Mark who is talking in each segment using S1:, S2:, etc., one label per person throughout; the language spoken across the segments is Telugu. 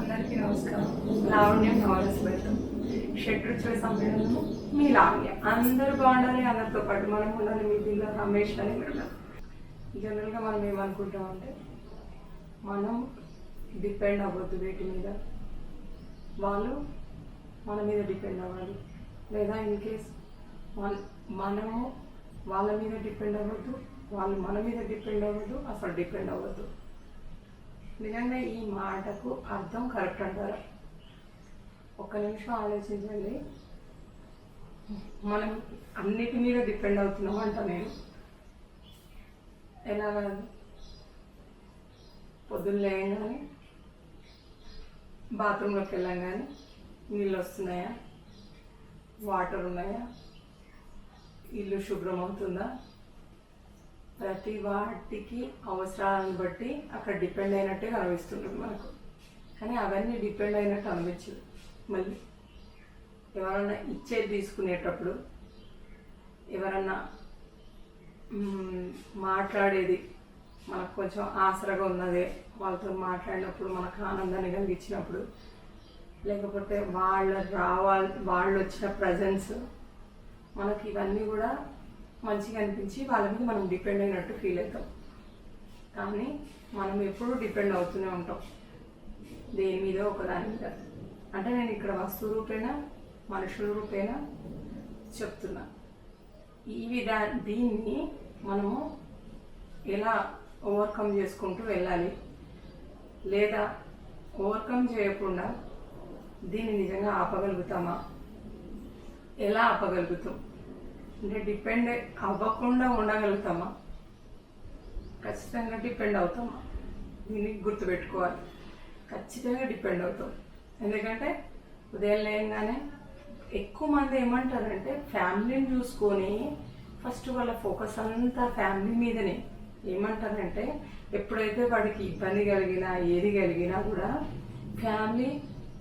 S1: అందరికీ నమస్కారం. లావణ్యం నవరస్ వెళ్తాం షడ్రుచుల సమ్మేళనము మీ లావణ్య. అందరూ బాగుండాలి అందరితో పాటు మనం ఉండాలి మీ పిల్ల రమేష్ అని మీరు జనరల్గా మనం ఏమనుకుంటామంటే మనం డిపెండ్ అవ్వద్దు వీటి మీద. వాళ్ళు మన మీద డిపెండ్ అవ్వాలి. లేదా ఇన్ కేస్ మన మనము వాళ్ళ మీద డిపెండ్ అవ్వద్దు వాళ్ళు మన మీద డిపెండ్ అవ్వద్దు అసలు డిపెండ్ అవ్వద్దు. నిజంగా ఈ మాటకు అర్థం కరెక్ట్ అంటారా? ఒక నిమిషం ఆలోచించండి. మనం అన్నిటి మీద డిపెండ్ అవుతున్నాం అంట నేను. ఎలా కాదు? పొద్దున్న లేయంగానే బాత్రూంలోకి వెళ్ళంగానే నీళ్ళు వస్తున్నాయా? వాటర్ ఉన్నాయా? ఇల్లు శుభ్రం అవుతుందా ప్రతి వాటికి అవసరాలను బట్టి అక్కడ డిపెండ్ అయినట్టే కనిపిస్తుంటుంది మనకు. కానీ అవన్నీ డిపెండ్ అయినట్టు అనిపించదు. మళ్ళీ ఎవరన్నా ఇచ్చేది తీసుకునేటప్పుడు ఎవరన్నా మాట్లాడేది మనకు కొంచెం ఆసరగా ఉన్నదే వాళ్ళతో మాట్లాడినప్పుడు మనకు ఆనందాన్ని కలిగించినప్పుడు లేకపోతే వాళ్ళ రావాలి వాళ్ళు వచ్చిన ప్రజెన్స్ మనకి ఇవన్నీ కూడా మంచిగా అనిపించి వాళ్ళ మీద మనం డిపెండ్ అయినట్టు ఫీల్ అవుతాం. కానీ మనం ఎప్పుడూ డిపెండ్ అవుతూనే ఉంటాం. దేని మీద ఒకదాని మీద. అంటే నేను ఇక్కడ వస్తువు రూపేణా మనుషుల రూపేణా చెప్తున్నా. ఈ విధా దీన్ని మనము ఎలా ఓవర్కమ్ చేసుకుంటూ వెళ్ళాలి? లేదా ఓవర్కమ్ చేయకుండా దీన్ని నిజంగా ఆపగలుగుతామా? ఎలా ఆపగలుగుతాం? అంటే డిపెండ్ అవ్వకుండా ఉండగలుగుతామా? ఖచ్చితంగా డిపెండ్ అవుతామా? దీన్ని గుర్తుపెట్టుకోవాలి. ఖచ్చితంగా డిపెండ్ అవుతాం. ఎందుకంటే ఉదయం లేయంగానే ఎక్కువ మంది ఏమంటారంటే ఫ్యామిలీని చూసుకొని ఫస్ట్ వాళ్ళ ఫోకస్ అంతా ఫ్యామిలీ మీదనే. ఏమంటారంటే ఎప్పుడైతే వాడికి ఇబ్బంది కలిగినా ఏది కలిగినా కూడా ఫ్యామిలీ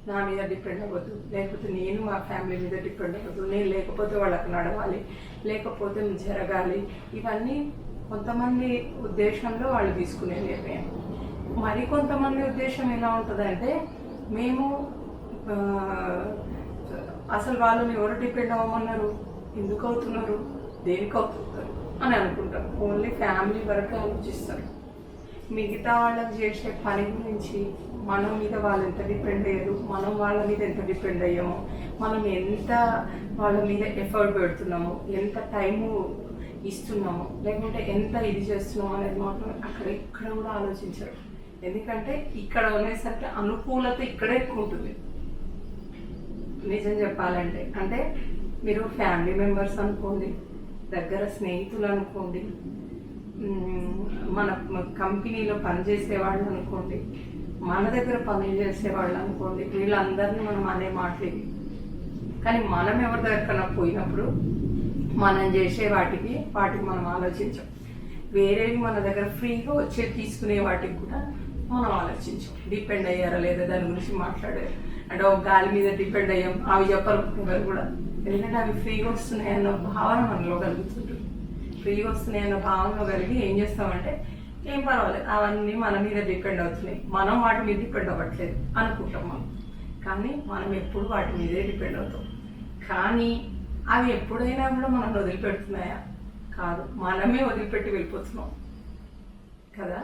S1: నా మీద డిపెండ్ అవ్వద్దు. లేకపోతే నేను మా ఫ్యామిలీ మీద డిపెండ్ అవ్వద్దు. నేను లేకపోతే వాళ్ళకి నడవాలి. లేకపోతే జరగాలి. ఇవన్నీ కొంతమంది ఉద్దేశంలో వాళ్ళు తీసుకునే నిర్ణయం. మరి కొంతమంది ఉద్దేశం ఎలా ఉంటుందంటే మేము అసలు వాళ్ళని ఎవరు డిపెండ్ అవ్వమన్నారు? ఎందుకు అవుతున్నారు? దేనికి అవుతున్నారు? అని అనుకుంటారు. ఓన్లీ ఫ్యామిలీ వరకు ఆలోచిస్తారు. మిగతా వాళ్ళకి చేసే పని గురించి మనం మీద వాళ్ళు ఎంత డిపెండ్ అయ్యారు మనం వాళ్ళ మీద ఎంత డిపెండ్ అయ్యాము మనం ఎంత వాళ్ళ మీద ఎఫర్ట్ పెడుతున్నాము ఎంత టైము ఇస్తున్నాము లేకుంటే ఎంత ఇది చేస్తున్నాము అనేది మాత్రం అక్కడ ఇక్కడ కూడా ఆలోచించరు. ఎందుకంటే ఇక్కడ అనేసరికి అనుకూలత ఇక్కడే ఎక్కువ ఉంటుంది. నిజం చెప్పాలంటే అంటే మీరు ఫ్యామిలీ మెంబర్స్ అనుకోండి దగ్గర స్నేహితులు అనుకోండి మన కంపెనీలో పనిచేసే వాళ్ళు అనుకోండి మన దగ్గర పని చేసే వాళ్ళు అనుకోండి వీళ్ళందరినీ మనం అనే మాటలు కానీ మనం ఎవరి దగ్గర పోయినప్పుడు మనం చేసే వాటికి వాటికి మనం ఆలోచించాం. వేరేవి మన దగ్గర ఫ్రీగా వచ్చే తీసుకునే వాటికి కూడా మనం ఆలోచించాం. డిపెండ్ అయ్యారా లేదా దాని గురించి మాట్లాడారు అంటే ఒక గాలి మీద డిపెండ్ అయ్యాం అవి చెప్పాలనుకున్నారు కూడా. ఎందుకంటే అవి ఫ్రీగా వస్తున్నాయి అన్న భావన మనలో కలుగుతుంది. ఫ్రీగా వస్తున్నాయి అన్న భావంగా కలిగి ఏం చేస్తామంటే ఏం పర్వాలేదు అవన్నీ మన మీద డిపెండ్ అవుతున్నాయి. మనం వాటి మీద డిపెండ్ అవ్వట్లేదు అనుకుంటాం మనం. కానీ మనం ఎప్పుడు వాటి మీదే డిపెండ్ అవుతాం. కానీ అవి ఎప్పుడైనా కూడా మనం వదిలిపెడుతున్నాయా? కాదు. మనమే వదిలిపెట్టి వెళ్ళిపోతున్నాం. కదా?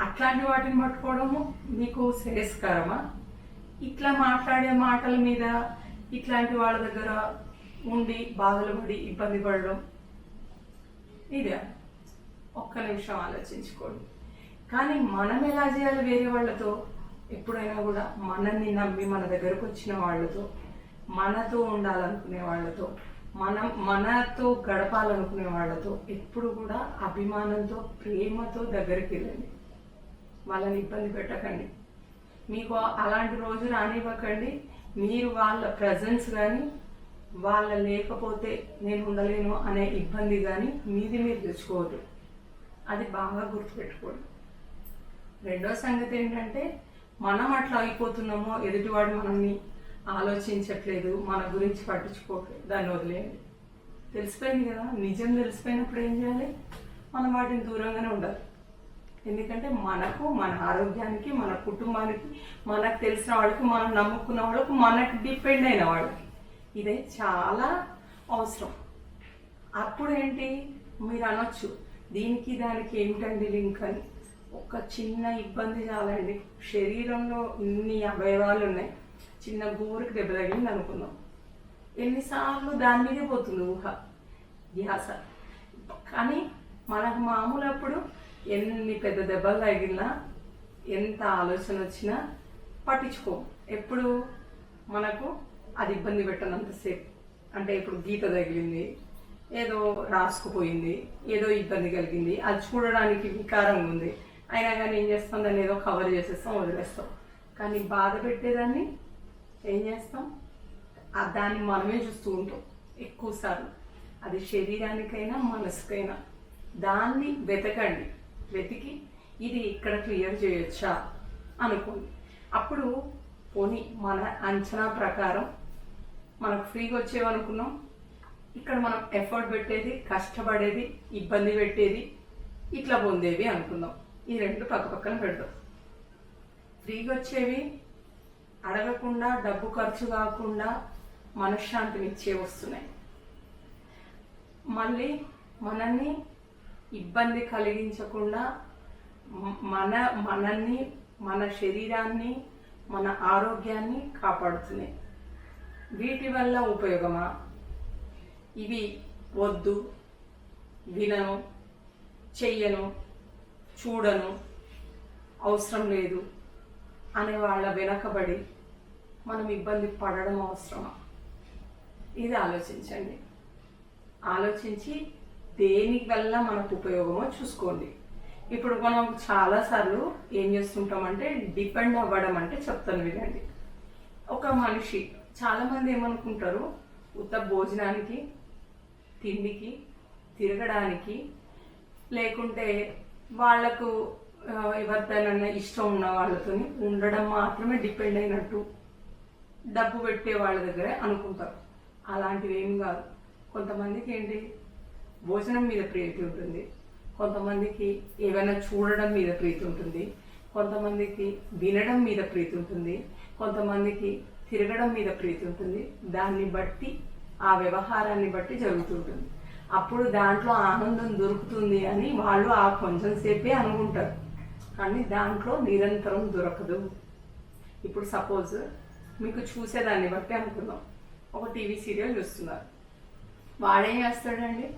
S1: అట్లాంటి వాటిని పట్టుకోవడము మీకు శ్రేయస్కరమా? ఇట్లా మాట్లాడే మాటల మీద ఇట్లాంటి వాళ్ళ దగ్గర ఉండి బాధలు పడి ఇబ్బంది పడడం ఇదే. ఒక్క నిమిషం ఆలోచించుకోండి. కానీ మనం ఎలా చేయాలి వేరే వాళ్ళతో? ఎప్పుడైనా కూడా మనల్ని నమ్మి మన దగ్గరకు వచ్చిన వాళ్ళతో మనతో ఉండాలనుకునే వాళ్ళతో మనం మనతో గడపాలనుకునే వాళ్ళతో ఎప్పుడు కూడా అభిమానంతో ప్రేమతో దగ్గరికి వెళ్ళండి. వాళ్ళని ఇబ్బంది పెట్టకండి. మీకు అలాంటి రోజు రానివ్వకండి. మీరు వాళ్ళ ప్రజెన్స్ కానీ వాళ్ళ లేకపోతే నేను ఉండలేను అనే ఇబ్బంది కానీ మీది మీరు తెచ్చుకోవద్దు. అది బాగా గుర్తుపెట్టుకోండి. రెండో సంగతి ఏంటంటే మనం అట్లా అయిపోతున్నామో ఎదుటివాడు మనల్ని ఆలోచించట్లేదు మన గురించి పట్టించుకోవట్లేదు దాన్ని వదిలేయండి. తెలిసిపోయింది కదా నిజం తెలిసిపోయినప్పుడు ఏం చేయాలి? మనం వాటిని దూరంగానే ఉండాలి. ఎందుకంటే మనకు మన ఆరోగ్యానికి మన కుటుంబానికి మనకు తెలిసిన వాళ్ళకి మనం నమ్ముకున్న వాళ్ళకి మనకు డిపెండ్ అయిన వాళ్ళకి. ఇదే చాలా అవసరం. అప్పుడు ఏంటి? మీరు అనొచ్చు. దీనికి దానికి ఏమిటండి లింక్ అని. ఒక చిన్న ఇబ్బంది చాలండి. శరీరంలో ఇన్ని అవయవాలు ఉన్నాయి. చిన్న గోరుకి దెబ్బ తగిలింది అనుకుందాం. ఎన్నిసార్లు దాని మీదే పోతుంది ఊహ ధ్యాస. కానీ మనకు మామూలు అప్పుడు ఎన్ని పెద్ద దెబ్బలు తగిలినా ఎంత ఆలోచన వచ్చినా పట్టించుకో ఎప్పుడు? మనకు అది ఇబ్బంది పెట్టనంతసేపు. అంటే ఇప్పుడు గీత తగిలింది ఏదో రాసుకుపోయింది ఏదో ఇబ్బంది కలిగింది అది చూడడానికి వికారంగా ఉంది. అయినా కానీ ఏం చేస్తాం? దాన్ని ఏదో కవర్ చేసేస్తాం వదిలేస్తాం. కానీ బాధ పెట్టేదాన్ని ఏం చేస్తాం? ఆ దాన్ని మనమే చూస్తూ ఉంటాం ఎక్కువసార్లు. అది శరీరానికైనా మనసుకైనా. దాన్ని వెతకండి. వెతికి ఇది ఇక్కడ క్లియర్ చేయొచ్చా? అనుకోండి. అప్పుడు పోనీ మన అంచనా ప్రకారం మనకు ఫ్రీగా వచ్చేవనుకున్నాం. ఇక్కడ మనం ఎఫర్ట్ పెట్టేది కష్టపడేది ఇబ్బంది పెట్టేది ఇట్లా పొందేవి అనుకుందాం ఈ రెండు పక్క పక్కన పెడదాం. ఫ్రీగా వచ్చేవి అడగకుండా డబ్బు ఖర్చు కాకుండా మనశ్శాంతిని ఇచ్చే వస్తున్నాయి. మళ్ళీ మనల్ని ఇబ్బంది కలిగించకుండా మన మనల్ని మన శరీరాన్ని మన ఆరోగ్యాన్ని కాపాడుతున్నాయి. వీటి వల్ల ఉపయోగమా? ఇవి వద్దు వినను చెయ్యను చూడను అవసరం లేదు అనే వాళ్ళ వెనకబడి మనం ఇబ్బంది పడడం అవసరమా? ఇది ఆలోచించండి. ఆలోచించి దేని వల్ల మనకు ఉపయోగమో చూసుకోండి. ఇప్పుడు మనం చాలాసార్లు ఏం చేస్తుంటామంటే డిపెండ్ అవ్వడం అంటే చెప్తాను వినండి. ఒక మనిషి చాలామంది ఏమనుకుంటారు? ఉత్త భోజనానికి తిండికి తిరగడానికి లేకుంటే వాళ్ళకు ఆ, ఎవరితోనైనా ఇష్టం ఉన్న వాళ్ళతో ఉండడం మాత్రమే డిపెండ్ అయినట్టు డబ్బు పెట్టే వాళ్ళ దగ్గరే అనుకుంటారు. అలాంటివి ఏం కాదు. కొంతమందికి ఏంటి? భోజనం మీద ప్రీతి ఉంటుంది. కొంతమందికి ఏమైనా చూడడం మీద ప్రీతి ఉంటుంది. కొంతమందికి వినడం మీద ప్రీతి ఉంటుంది. కొంతమందికి తిరగడం మీద ప్రీతి ఉంటుంది. దాన్ని బట్టి ఆ వ్యవహారాన్ని బట్టి జరుగుతుంటుంది. అప్పుడు దాంట్లో ఆనందం దొరుకుతుంది అని వాళ్ళు ఆ కొంచెం సేపే అనుకుంటారు. కానీ దాంట్లో నిరంతరం దొరకదు. ఇప్పుడు సపోజ్ మీకు చూసేదాన్ని బట్టి అనుకుందాం. ఒక టీవీ సీరియల్ చూస్తున్నారు. వాడేం చేస్తాడండి?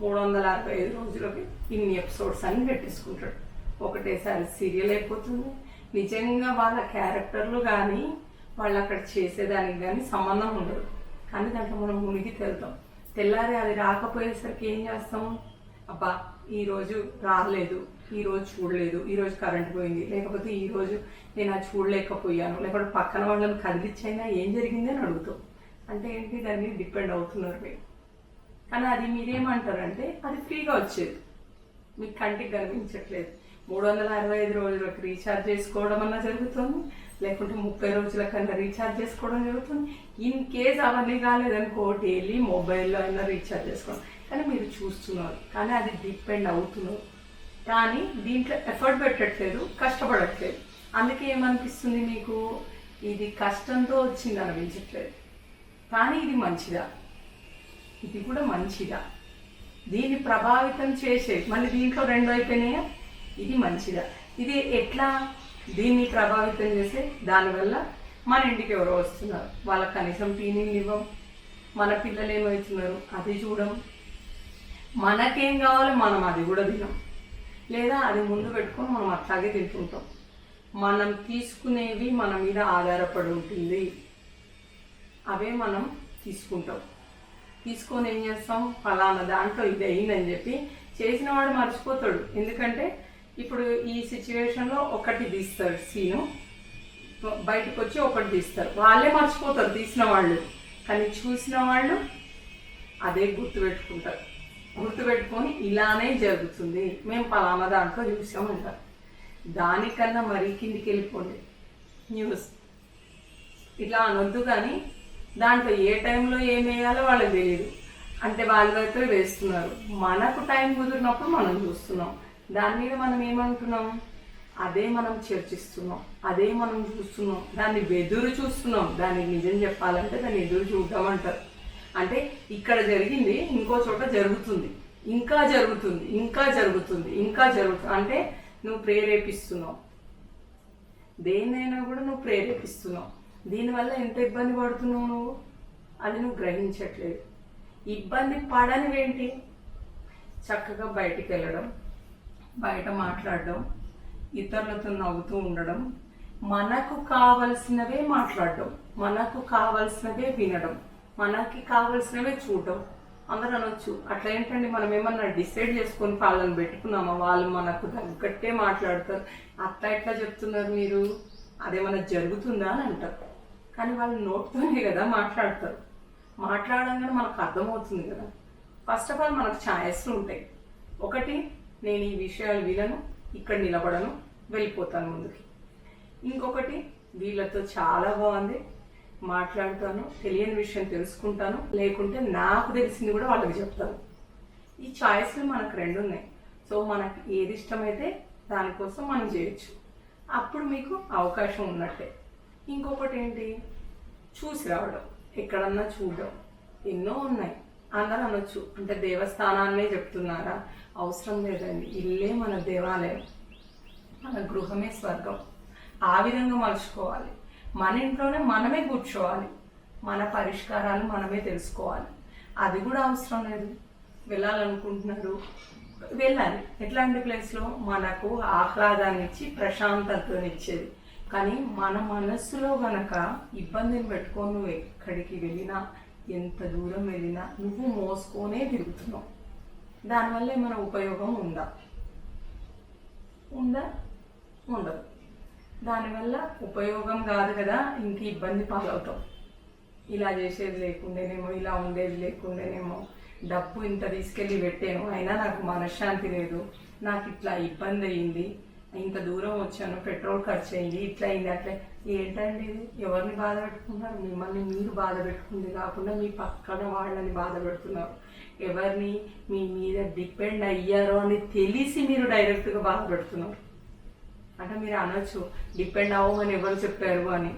S1: మూడు వందల అరవై ఐదు రోజులకి ఇన్ని ఎపిసోడ్స్ అని పెట్టేసుకుంటాడు. ఒకటేసారి సీరియల్ అయిపోతుంది. నిజంగా వాళ్ళ క్యారెక్టర్లు కానీ వాళ్ళు అక్కడ చేసేదానికి కానీ సంబంధం ఉండదు. కానీ దాంట్లో మనం మునిగి తెలుతాం. తెల్లారి అది రాకపోయేసరికి ఏం చేస్తాము అబ్బా ఈరోజు రాలేదు ఈరోజు చూడలేదు ఈరోజు కరెంట్ పోయింది. లేకపోతే ఈరోజు నేను అది చూడలేకపోయాను. లేకపోతే పక్కన వాళ్ళని కదిలిచ్చైనా ఏం జరిగింది అని అడుగుతాం. అంటే ఏంటి? దాన్ని డిపెండ్ అవుతున్నారు మీరు. కానీ అది మీరేమంటారంటే అది ఫ్రీగా వచ్చేది. మీకు కంటికి కనిపించట్లేదు. మూడు వందల అరవై ఐదు రోజులకు రీఛార్జ్ చేసుకోవడం అన్నా జరుగుతుంది. లేకుంటే ముప్పై రోజుల కన్నా రీఛార్జ్ చేసుకోవడం జరుగుతుంది. ఇన్ కేస్ అవన్నీ కాలేదనుకో డైలీ మొబైల్లో అయినా రీఛార్జ్ చేసుకోవడం కానీ మీరు చూస్తున్నారు. కానీ అది డిపెండ్ అవుతున్నారు కానీ దీంట్లో ఎఫర్ట్ పెట్టట్లేదు కష్టపడట్లేదు. అందుకే ఏమనిపిస్తుంది మీకు? ఇది కష్టంతో వచ్చింది అనిపించట్లేదు. కానీ ఇది మంచిదా? ఇది కూడా మంచిదా? దీన్ని ప్రభావితం చేసే మళ్ళీ దీంట్లో రెండు అయిపోయినాయా? ఇది మంచిదా? ఇది ఎట్లా దీన్ని ప్రభావితం చేసే దానివల్ల మన ఇంటికి ఎవరో వస్తున్నారు. వాళ్ళకి కనీసం టీనీళ్ళు ఇవ్వం మన పిల్లలు ఏమవుతున్నారు అది చూడం. మనకేం కావాలో మనం అది కూడా తినం. లేదా అది ముందు పెట్టుకొని మనం అట్లాగే తింటుంటాం. మనం తీసుకునేవి మన మీద ఆధారపడి ఉంటుంది. అవే మనం తీసుకుంటాం. తీసుకొని ఏం చేస్తాం? ఫలానా దాంట్లో ఇది అయిందని చెప్పి చేసిన వాడు మర్చిపోతాడు. ఎందుకంటే ఇప్పుడు ఈ సిచ్యువేషన్లో ఒకటి తీస్తారు సీను. బయటకు వచ్చి ఒకటి తీస్తారు. వాళ్ళే మర్చిపోతారు తీసిన వాళ్ళు. కానీ చూసిన వాళ్ళు అదే గుర్తుపెట్టుకుంటారు గుర్తుపెట్టుకొని ఇలానే జరుగుతుంది. మేము పలానా దాంట్లో చూసామంటారు దానికన్నా మరీ కిందికి వెళ్ళిపోండి. న్యూస్ ఇట్లా అనొద్దు కానీ దాంట్లో ఏ టైంలో ఏం వేయాలో వాళ్ళకి తెలియదు అంటే వాళ్ళతో వేస్తున్నారు. మనకు టైం కుదిరినప్పుడు మనం చూస్తున్నాం. దాని మీద మనం ఏమంటున్నాం? అదే మనం చర్చిస్తున్నాం. అదే మనం చూస్తున్నాం. దాన్ని ఎదురు చూస్తున్నాం. దాన్ని నిజం చెప్పాలంటే దాన్ని ఎదురు చూద్దాం అంటారు అంటే ఇక్కడ జరిగింది ఇంకో చోట జరుగుతుంది. ఇంకా జరుగుతుంది ఇంకా జరుగుతుంది ఇంకా జరుగుతుంది. అంటే నువ్వు ప్రేరేపిస్తున్నావు. దేన్నైనా కూడా నువ్వు ప్రేరేపిస్తున్నావు. దీనివల్ల ఎంత ఇబ్బంది పడుతున్నావు నువ్వు? అది నువ్వు గ్రహించట్లేదు. ఇబ్బంది పడనివేంటి? చక్కగా బయటికి వెళ్ళడం. బయట మాట్లాడడం ఇతరులతో నవ్వుతూ ఉండడం మనకు కావలసినవే మాట్లాడడం మనకు కావలసినవే వినడం మనకి కావలసినవే చూడడం. అందరూ అనొచ్చు. అట్లా ఏంటండి? మనం ఏమన్నా డిసైడ్ చేసుకొని వాళ్ళని పెట్టుకున్నామా? వాళ్ళు మనకు తగ్గట్టే మాట్లాడతారు. అట్లా ఎట్లా చెప్తున్నారు మీరు? అదేమన్నా జరుగుతుందా అని అంటారు. కానీ వాళ్ళు నోట్తోనే కదా మాట్లాడతారు. మాట్లాడంగానే మనకు అర్థమవుతుంది కదా. ఫస్ట్ ఆఫ్ ఆల్ మనకు ఛాయస్లు ఉంటాయి. ఒకటి నేను ఈ విషయాలు వినను ఇక్కడ నిలబడను వెళ్ళిపోతాను ముందుకి. ఇంకొకటి వీళ్ళతో చాలా బాగుంది. మాట్లాడతాను తెలియని విషయం తెలుసుకుంటాను. లేకుంటే నాకు తెలిసింది కూడా వాళ్ళకి చెప్తాను. ఈ చాయిస్లు మనకు రెండు ఉన్నాయి. సో మనకి ఏది ఇష్టమైతే దానికోసం మనం చేయొచ్చు. అప్పుడు మీకు అవకాశం ఉన్నట్టే. ఇంకొకటి ఏంటి? చూసి రావడం. ఎక్కడన్నా చూడడం. ఎన్నో ఉన్నాయి. అందరూ అనొచ్చు. అంటే దేవస్థానాన్నే చెప్తున్నారా? అవసరం లేదండి. ఇల్లే మన దేవాలయం. మన గృహమే స్వర్గం. ఆ విధంగా మలుచుకోవాలి. మన ఇంట్లోనే మనమే కూర్చోవాలి. మన పరిష్కారాలు మనమే తెలుసుకోవాలి. అది కూడా అవసరం లేదు. వెళ్ళాలనుకుంటున్నారు. వెళ్ళాలి. ఎట్లాంటి ప్లేస్లో మనకు ఆహ్లాదాన్ని ఇచ్చి ప్రశాంతతనిచ్చేది కానీ మన మనస్సులో గనక ఇబ్బందిని పెట్టుకొని నువ్వు ఎక్కడికి వెళ్ళినా ఎంత దూరం వెళ్ళినా నువ్వు మోసుకొనే తిరుగుతున్నావు. దానివల్ల ఏమైనా ఉపయోగం ఉందా? ఉందా? ఉండదు. దానివల్ల ఉపయోగం కాదు కదా ఇంక ఇబ్బంది పాలవుతాం. ఇలా చేసేది లేకుండేనేమో ఇలా ఉండేది లేకుండేనేమో డబ్బు ఇంత తీసుకెళ్ళి పెట్టాను అయినా నాకు మనశ్శాంతి లేదు నాకు ఇట్లా ఇబ్బంది అయ్యింది ఇంత దూరం వచ్చాను పెట్రోల్ ఖర్చు అయింది ఇట్లా అయింది అట్లా ఏంటండి ఇది? ఎవరిని బాధ పెట్టుకుంటారు మిమ్మల్ని మీరు బాధ పెట్టుకుంది కాకుండా మీ పక్కన వాళ్ళని బాధ పెడుతున్నారు. ఎవరిని మీ మీద డిపెండ్ అయ్యారో అని తెలిసి మీరు డైరెక్ట్గా బాధపడుతున్నారు. అంటే మీరు అనొచ్చు డిపెండ్ అవ్వమని ఎవరు చెప్పారు అని.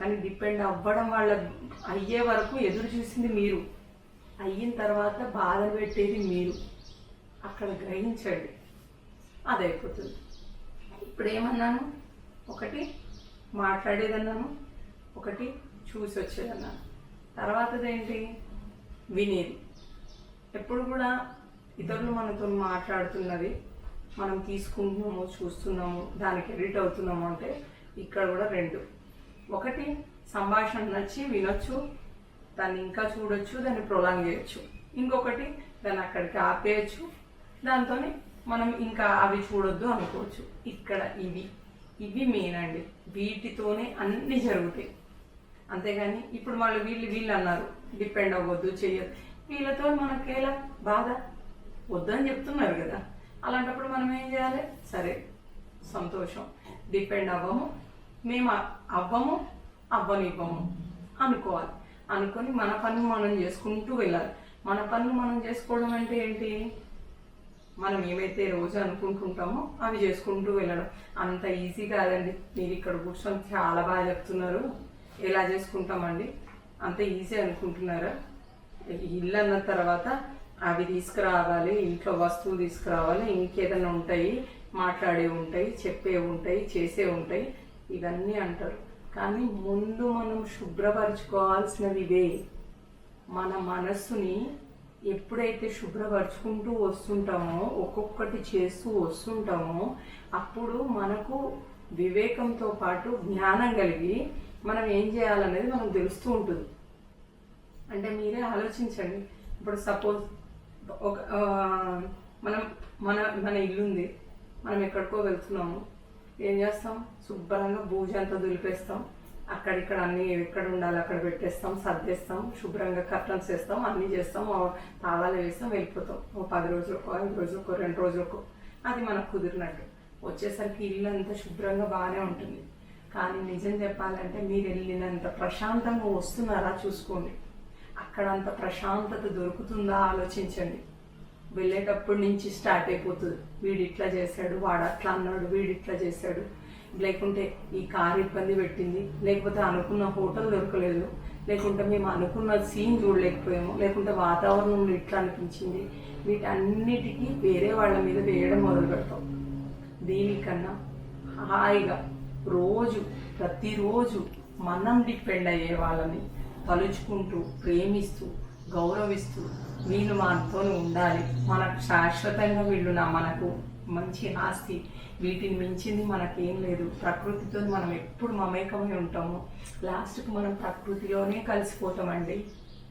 S1: కానీ డిపెండ్ అవ్వడం వాళ్ళ అయ్యే వరకు ఎదురు చూసింది మీరు. అయిన తర్వాత బాధ పెట్టేది మీరు. అక్కడ గ్రహించండి. అదైపోతుంది. ఇప్పుడు ఏమన్నాను ఒకటి మాట్లాడేదన్నాను. ఒకటి చూసి వచ్చేదన్నాను తర్వాతది ఏంటి వినేది. ఎప్పుడు కూడా ఇతరులు మనతో మాట్లాడుతున్నది మనం తీసుకుంటున్నాము చూస్తున్నాము దానికి ఎడిట్ అవుతున్నాము అంటే ఇక్కడ కూడా రెండు. ఒకటి సంభాషణ నచ్చి వినొచ్చు దాన్ని ఇంకా చూడొచ్చు దాన్ని ప్రొలాంగ్ చేయొచ్చు. ఇంకొకటి దాన్ని అక్కడికి ఆపేయచ్చు. దాంతో మనం ఇంకా అవి చూడొద్దు అనుకోవచ్చు. ఇక్కడ ఇవి. ఇవి మెయిన్ అండి. వీటితోనే అన్నీ జరుగుతాయి. అంతేగాని ఇప్పుడు వాళ్ళు వీళ్ళు వీళ్ళు అన్నారు. డిపెండ్ అవ్వద్దు చేయదు వీళ్ళతో మనకేలా బాధ? వద్దని చెప్తున్నారు కదా. అలాంటప్పుడు మనం ఏం చేయాలి? సరే సంతోషం. డిపెండ్ అవ్వము. మేము అవ్వము అవ్వనివ్వము. అనుకోవాలి. అనుకొని మన పనులు మనం చేసుకుంటూ వెళ్ళాలి. మన పనులు మనం చేసుకోవడం అంటే ఏంటి? మనం ఏమైతే రోజు అనుకుంటుంటామో అవి చేసుకుంటూ వెళ్ళడం. అంత ఈజీ కాదండి. మీరు ఇక్కడ కూర్చొని చాలా బాగా చెప్తున్నారు. ఎలా చేసుకుంటామండి? అంత ఈజీ అనుకుంటున్నారా? ఇల్లు అన్న తర్వాత అవి తీసుకురావాలి ఇంట్లో వస్తువులు తీసుకురావాలి ఇంకేదైనా ఉంటాయి మాట్లాడే ఉంటాయి చెప్పే ఉంటాయి చేసే ఉంటాయి ఇవన్నీ అంటారు. కానీ ముందు మనం శుభ్రపరచుకోవాల్సినవి ఇవే. మన మనస్సుని ఎప్పుడైతే శుభ్రపరచుకుంటూ వస్తుంటామో ఒక్కొక్కటి చేస్తూ వస్తుంటామో అప్పుడు మనకు వివేకంతో పాటు జ్ఞానం కలిగి మనం ఏం చేయాలనేది మనకు తెలుస్తూ ఉంటుంది. అంటే మీరే ఆలోచించండి. ఇప్పుడు సపోజ్ ఒక మనం మన మన ఇల్లు ఉంది మనం ఎక్కడికో వెళ్తున్నాము. ఏం చేస్తాం? శుభ్రంగా బూజ అంతా దులిపేస్తాం. అక్కడిక్కడ అన్ని ఎక్కడ ఉండాలి అక్కడ పెట్టేస్తాం సర్దేస్తాం శుభ్రంగా కర్టన్స్ వేస్తాం అన్నీ చేస్తాం తాళాలు వేస్తాం వెళ్ళిపోతాం. ఓ పది రోజులకు ఐదు రోజులకు రెండు రోజులకు. అది మనకు కుదిరినట్టు. వచ్చేసరికి ఇల్లు అంతా శుభ్రంగా బాగానే ఉంటుంది. కానీ నిజం చెప్పాలంటే మీరు వెళ్ళినంత ప్రశాంతంగా వస్తున్నారా చూసుకోండి. అక్కడ అంత ప్రశాంతత దొరుకుతుందా ఆలోచించండి. వెళ్ళేటప్పటి నుంచి స్టార్ట్ అయిపోతుంది. వీడు ఇట్లా చేశాడు వాడు అట్లా అన్నాడు వీడు ఇట్లా చేశాడు. లేకుంటే ఈ కారు ఇబ్బంది పెట్టింది. లేకపోతే అనుకున్న హోటల్ దొరకలేదు. లేకుంటే మేము అనుకున్న సీన్ చూడలేకపోయాము. లేకుంటే వాతావరణంలో ఇట్లా అనిపించింది. వీటన్నిటికీ వేరే వాళ్ళ మీద వేయడం మొదలు పెడతాం. దీనికన్నా హాయిగా రోజు ప్రతిరోజు మనం డిపెండ్ అయ్యే వాళ్ళని తలుచుకుంటూ ప్రేమిస్తూ గౌరవిస్తూ వీళ్ళు మనతో ఉండాలి. మనకు శాశ్వతంగా వీళ్ళు నా మనకు మంచి ఆస్తి. వీటిని మించింది మనకేం లేదు. ప్రకృతితో మనం ఎప్పుడు మమేకమై ఉంటాము. లాస్ట్కి మనం ప్రకృతిలోనే కలిసిపోతామండి.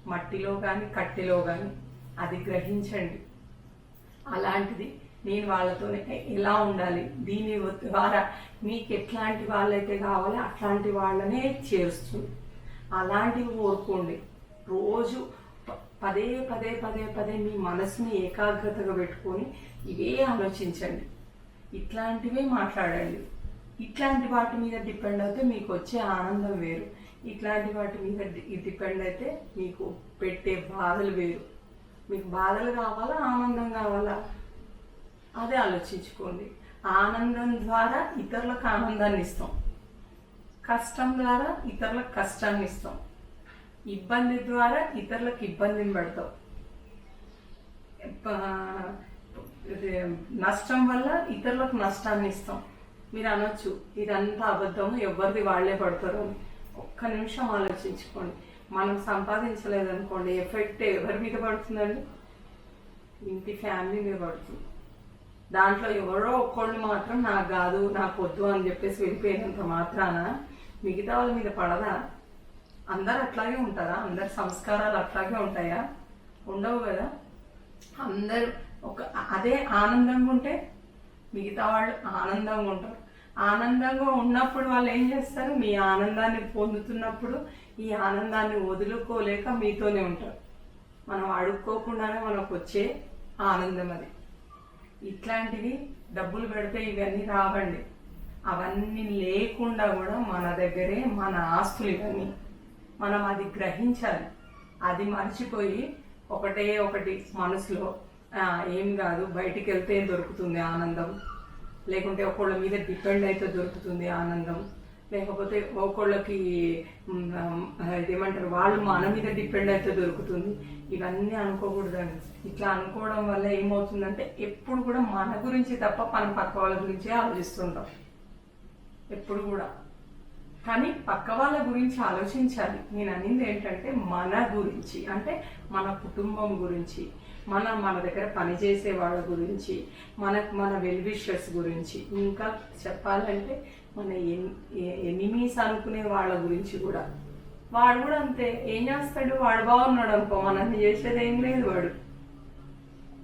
S1: మట్టిలో కానీ కట్టెలో కానీ అది గ్రహించండి. అలాంటిది నేను వాళ్ళతో ఎలా ఉండాలి? దీని ద్వారా మీకు ఎట్లాంటి వాళ్ళైతే కావాలో అట్లాంటి వాళ్ళనే చేరుస్తుంది. అలాంటివి కోరుకోండి. రోజు పదే పదే పదే పదే మీ మనసుని ఏకాగ్రతగా పెట్టుకొని ఇవే ఆలోచించండి. ఇట్లాంటివే మాట్లాడండి. ఇట్లాంటి వాటి మీద డిపెండ్ అయితే మీకు వచ్చే ఆనందం వేరు. ఇట్లాంటి వాటి మీద డిపెండ్ అయితే మీకు పెట్టే బాధలు వేరు. మీకు బాధలు కావాలా ఆనందం కావాలా? అదే ఆలోచించుకోండి. ఆనందం ద్వారా ఇతరులకు ఆనందాన్ని ఇస్తాం. కష్టం ద్వారా ఇతరులకు కష్టాన్ని ఇస్తాం. ఇబ్బంది ద్వారా ఇతరులకు ఇబ్బందిని పెడతాం. ఇది నష్టం వల్ల ఇతరులకు నష్టాన్ని ఇస్తాం. మీరు అనొచ్చు ఇదంతా అబద్ధము ఎవరిది వాళ్ళే పడతారు అని. ఒక్క నిమిషం ఆలోచించుకోండి. మనం సంపాదించలేదనుకోండి ఎఫెక్ట్ ఎవరి మీద పడుతుందండి? ఇంటి ఫ్యామిలీ మీద పడుతుంది. దాంట్లో ఎవరో ఒక్కళ్ళు మాత్రం నాకు కాదు నాకు వద్దు అని చెప్పేసి వెళ్ళిపోయినంత మాత్రాన మిగతా వాళ్ళ మీద పడదా? అందరు అట్లాగే ఉంటారా? అందరి సంస్కారాలు అట్లాగే ఉంటాయా? ఉండవు కదా? అందరు ఒక అదే ఆనందంగా ఉంటే మిగతా వాళ్ళు ఆనందంగా ఉంటారు. ఆనందంగా ఉన్నప్పుడు వాళ్ళు ఏం చేస్తారు? మీ ఆనందాన్ని పొందుతున్నప్పుడు ఈ ఆనందాన్ని వదులుకోలేక మీతోనే ఉంటారు. మనం అడుక్కోకుండానే మనకు వచ్చే ఆనందం అది. ఇట్లాంటివి డబ్బులు పెడితే ఇవన్నీ రావండి. అవన్నీ లేకుండా కూడా మన దగ్గరే మన ఆస్తులు ఇవన్నీ మనం అది గ్రహించాలి. అది మర్చిపోయి ఒకటే ఒకటి మనసులో ఏం కాదు బయటికి వెళ్తే దొరుకుతుంది ఆనందం. లేకుంటే ఒకళ్ళ మీద డిపెండ్ అయితే దొరుకుతుంది ఆనందం. లేకపోతే ఒకళ్ళకి ఏమంటారు వాళ్ళు మన మీద డిపెండ్ అయితే దొరుకుతుంది. ఇవన్నీ అనుకోకూడదండి. ఇట్లా అనుకోవడం వల్ల ఏమవుతుందంటే ఎప్పుడు కూడా మన గురించి తప్ప మన పక్క వాళ్ళ గురించే ఆలోచిస్తుంటాం. ఎప్పుడు కూడా. కానీ పక్క వాళ్ళ గురించి ఆలోచించాలి. నేను అనింది ఏంటంటే మన గురించి అంటే మన కుటుంబం గురించి మన మన దగ్గర పనిచేసే వాళ్ళ గురించి మనకు మన వెల్విషర్స్ గురించి. ఇంకా చెప్పాలంటే మన ఎనిమీస్ అనుకునే వాళ్ళ గురించి కూడా. వాడు కూడా అంతే. ఏం చేస్తాడు? వాడు బాగున్నాడు అనుకో. మనల్ని చేసేది ఏం లేదు వాడు.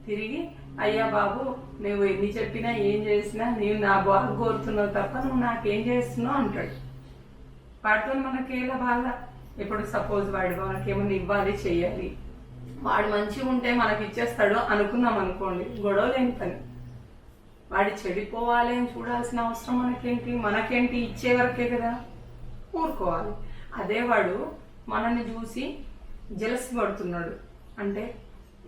S1: తిరిగి అయ్యా బాబు నువ్వు ఎన్ని చెప్పినా ఏం చేసినా నేను నా బాగా కోరుతున్నావు తప్ప నువ్వు నాకేం చేస్తున్నావు అంటాడు. వాడితో మనకేలా బాధ? ఇప్పుడు సపోజ్ వాడు మనకేమన్నా ఇవ్వాలి చేయాలి. వాడు మంచిగా ఉంటే మనకి ఇచ్చేస్తాడు అనుకున్నాం అనుకోండి గొడవ లేని పని. వాడు చెడిపోవాలి అని చూడాల్సిన అవసరం మనకేంటి? మనకేంటి? ఇచ్చే వరకే కదా. ఊరుకోవాలి. అదే వాడు మనల్ని చూసి జలసి పడుతున్నాడు. అంటే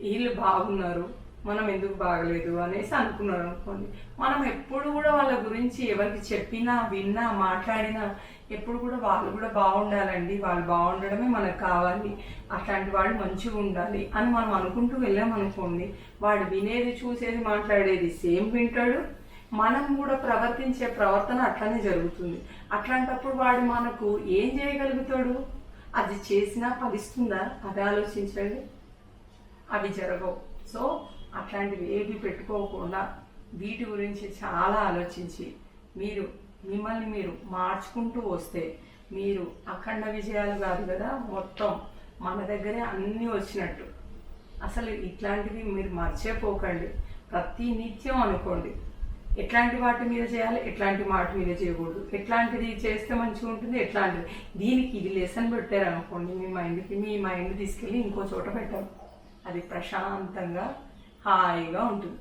S1: వీళ్ళు బాగున్నారు. మనం ఎందుకు బాగలేదు అనేసి అనుకున్నారు అనుకోండి. మనం ఎప్పుడు కూడా వాళ్ళ గురించి ఎవరికి చెప్పినా విన్నా మాట్లాడినా ఎప్పుడు కూడా వాళ్ళు కూడా బాగుండాలండి. వాళ్ళు బాగుండడమే మనకు కావాలి. అట్లాంటి వాళ్ళు మంచిగా ఉండాలి అని మనం అనుకుంటూ వెళ్ళామనుకోండి వాడు వినేది చూసేది మాట్లాడేది సేమ్ వింటాడు. మనం కూడా ప్రవర్తించే ప్రవర్తన అట్లనే జరుగుతుంది. అట్లాంటప్పుడు వాడు మనకు ఏం చేయగలుగుతాడు? అది చేసినా ఫలిస్తుందా? అది ఆలోచించండి. అవి జరగవు. సో అట్లాంటివి ఏవి పెట్టుకోకుండా వీటి గురించి చాలా ఆలోచించి మీరు మిమ్మల్ని మీరు మార్చుకుంటూ వస్తే మీరు అఖండ విజయాలు కాదు కదా మొత్తం మన దగ్గరే అన్నీ వచ్చినట్టు. అసలు ఇట్లాంటివి మీరు మర్చిపోకండి. ప్రతి నిత్యం అనుకోండి. ఎట్లాంటి వాటి మీద చేయాలి ఎట్లాంటి మాట మీద చేయకూడదు. ఎట్లాంటిది చేస్తే మంచిగా ఉంటుంది ఎట్లాంటిది. దీనికి ఇది లెసన్ పెట్టారు అనుకోండి మీ మైండ్కి మీ మైండ్ తీసుకెళ్ళి ఇంకో చోట పెట్టారు అది ప్రశాంతంగా హాయిగా ఉంటుంది.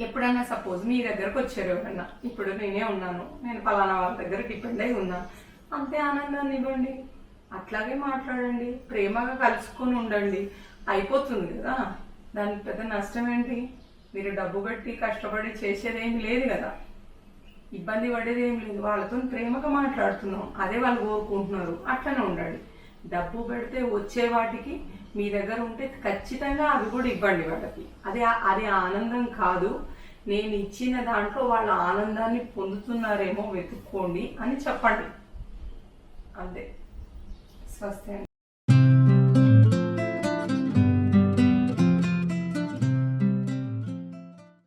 S1: ఎప్పుడన్నా సపోజ్ మీ దగ్గరకు వచ్చారు ఎవరన్నా ఇప్పుడు నేనే ఉన్నాను నేను పలానా వాళ్ళ దగ్గర డిపెండ్ అయి ఉన్నాను అంతే ఆనందాన్ని ఇవ్వండి. అట్లాగే మాట్లాడండి ప్రేమగా కలుసుకొని ఉండండి. అయిపోతుంది కదా. దానికి పెద్ద నష్టం ఏంటి? మీరు డబ్బు పెట్టి కష్టపడి చేసేది ఏమి లేదు కదా. ఇబ్బంది పడేది ఏం లేదు. వాళ్ళతో ప్రేమగా మాట్లాడుతున్నాం. అదే వాళ్ళు కోరుకుంటున్నారు. అట్లనే ఉండండి. డబ్బు పెడితే వచ్చే వాటికి మీ దగ్గర ఉంటే ఖచ్చితంగా అవి కూడా ఇవ్వండి వాళ్ళకి. అది అది ఆనందం కాదు. నేను ఇచ్చిన దాంట్లో వాళ్ళ ఆనందాన్ని పొందుతున్నారేమో వెతుక్కోండి అని చెప్పండి. అంతే. స్వస్తి